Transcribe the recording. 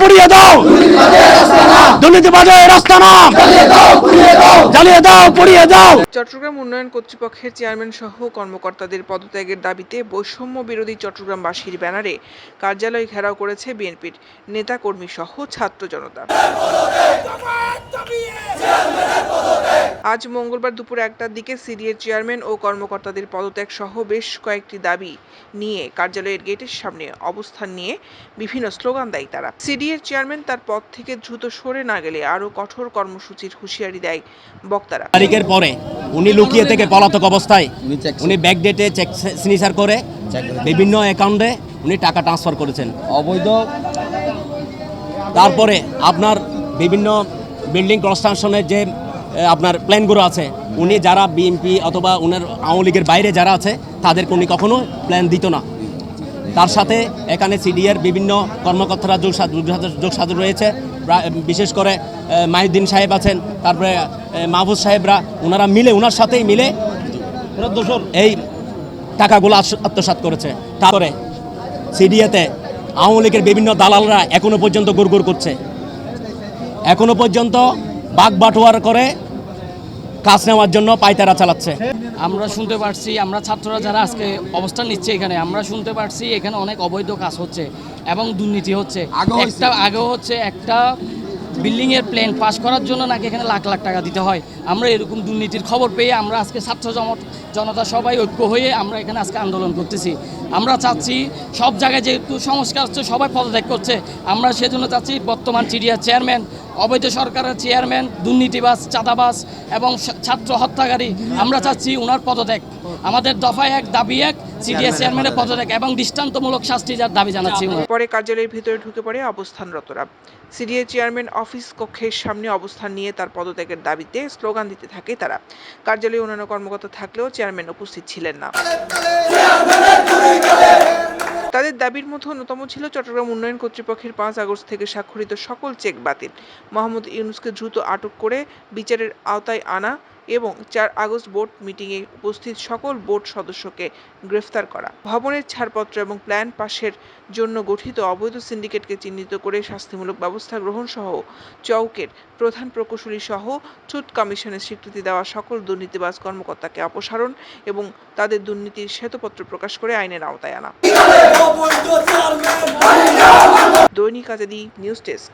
পুড়িয়ে দাও। দুর্নীতিবাজের রাস্তা নাম জ্বালিয়ে দাও, পুড়িয়ে দাও। চট্টগ্রাম উন্নয়ন কর্তৃপক্ষের চেয়ারম্যান সহ কর্মকর্তাদের পদত্যাগের দাবিতে বৈষম্য বিরোধী চট্টগ্রামবাসীর ব্যানারে কার্যালয় ঘেরাও করেছে বিএনপির নেতাকর্মী সহ ছাত্র জনতা। আজ মঙ্গলবার দুপুর একটার দিকে সিডিএর চেয়ারম্যান ও কর্মকর্তাদের পদত্যাগ সহ বেশ কয়েকটি দাবি নিয়ে কার্যালয়ের গেটের সামনে অবস্থান নিয়ে বিভিন্ন স্লোগান দেয় তারা। সিডিএর চেয়ারম্যান তার পদ থেকে দ্রুত সরে না গেলে আরও কঠোর কর্মসূচির হুঁশিয়ারি দেয় বক্তারা। তারিখের পরে উনি লুকিয়ে থেকে পলাতক অবস্থায় উনি ব্যাক ডেটে চেক সিগনেচার করে বিভিন্ন অ্যাকাউন্টে উনি টাকা ট্রান্সফার করেছেন। অবৈধ তারপরে আপনার বিভিন্ন বিল্ডিং কনস্ট্রাকশনের যে আপনার প্ল্যানগুলো আছে উনি যারা বিএনপি অথবা উনার আওয়ামী লীগের বাইরে যারা আছে তাদেরকে উনি কখনো প্ল্যান দিত না। তার সাথে এখানে সিডিএর বিভিন্ন কর্মকর্তারা যোগ সা- যোগ সাজু রয়েছে বিশেষ করে মাহিউদ্দিন সাহেব আছেন, তারপরে মাহফুজ সাহেবরা, ওনারা মিলে, ওনার সাথেই মিলে এই টাকাগুলো আত্ম- আত্মসাৎ করেছে। তারপরে সিডিএতে আওয়ামী লীগের বিভিন্ন দালালরা এখনও পর্যন্ত গুড়গুড় করছে। এখনও পর্যন্ত বাঘ বাটোয়ার করে কাজ নেওয়ার জন্য পাইতারা চালাচ্ছে। আমরা শুনতে পারছি আমরা ছাত্ররা যারা আজকে অবস্থান নিচ্ছে এখানে আমরা শুনতে পারছি এখানে অনেক অবৈধ কাজ হচ্ছে এবং দুর্নীতি হচ্ছে। একটা আগেও হচ্ছে একটা বিল্ডিং এর প্ল্যান পাস করার জন্য নাকি এখানে লাখ লাখ টাকা দিতে হয়? আমরা এরকম দুর্নীতির খবর পেয়ে আমরা আজকে ছাত্র জনতা সবাই ঐক্য হয়ে আমরা এখানে আজকে আন্দোলন করতেছি। আমরা চাচ্ছি সব জায়গায় যেহেতু সংস্কার হচ্ছে, সবাই পদত্যাগ করছে। আমরা সেজন্য চাচ্ছি বর্তমান চিড়িয়ার চেয়ারম্যান অবৈধ সরকারের চেয়ারম্যান দুর্নীতিবাস চাঁদাবাস এবং ছাত্র হত্যাকারী, আমরা চাচ্ছি ওনার পদত্যাগ। আমাদের দফায় এক দাবি এক সিডিএস চেয়ারম্যানের পদত্যাগ এবং দৃষ্টান্তমূলক শাস্তি যার দাবি জানাচ্ছি পরে কার্যালয়ের ভিতরে ঢুকে পড়ে অবস্থানরতরা। সিডিএ চেয়ারম্যান অফিস কক্ষের সামনে অবস্থান নিয়ে তার পদত্যাগের দাবিতে স্লোগান দিতে থাকে তারা। কার্যালয়ে অন্যান্য কর্মকর্তা থাকলেও চেয়ারম্যান উপস্থিত ছিলেন না। তাদের দাবির মধ্যে অন্যতম ছিল চট্টগ্রাম উন্নয়ন কর্তৃপক্ষের পাঁচ আগস্ট থেকে স্বাক্ষরিত সকল চেক বাতিল। মোহাম্মদ ইউনুসকে দ্রুত আটক করে বিচারের আওতায় আনা এবং চার আগস্ট বোর্ড মিটিংয়ে উপস্থিত সকল বোর্ড সদস্যকে গ্রেফতার করা। ভবনের ছাড়পত্র এবং প্ল্যান পাশের জন্য গঠিত অবৈধ সিন্ডিকেটকে চিহ্নিত করে শাস্তিমূলক ব্যবস্থা গ্রহণ সহ চৌকের প্রধান প্রকৌশলী সহ ট্রুথ কমিশনের স্বীকৃতি দেওয়া সকল দুর্নীতিবাজ কর্মকর্তাকে অপসারণ এবং তাদের দুর্নীতির শ্বেতপত্র প্রকাশ করে আইনের আওতায় আনা। দৈনিক আজাদি নিউজ ডেস্ক।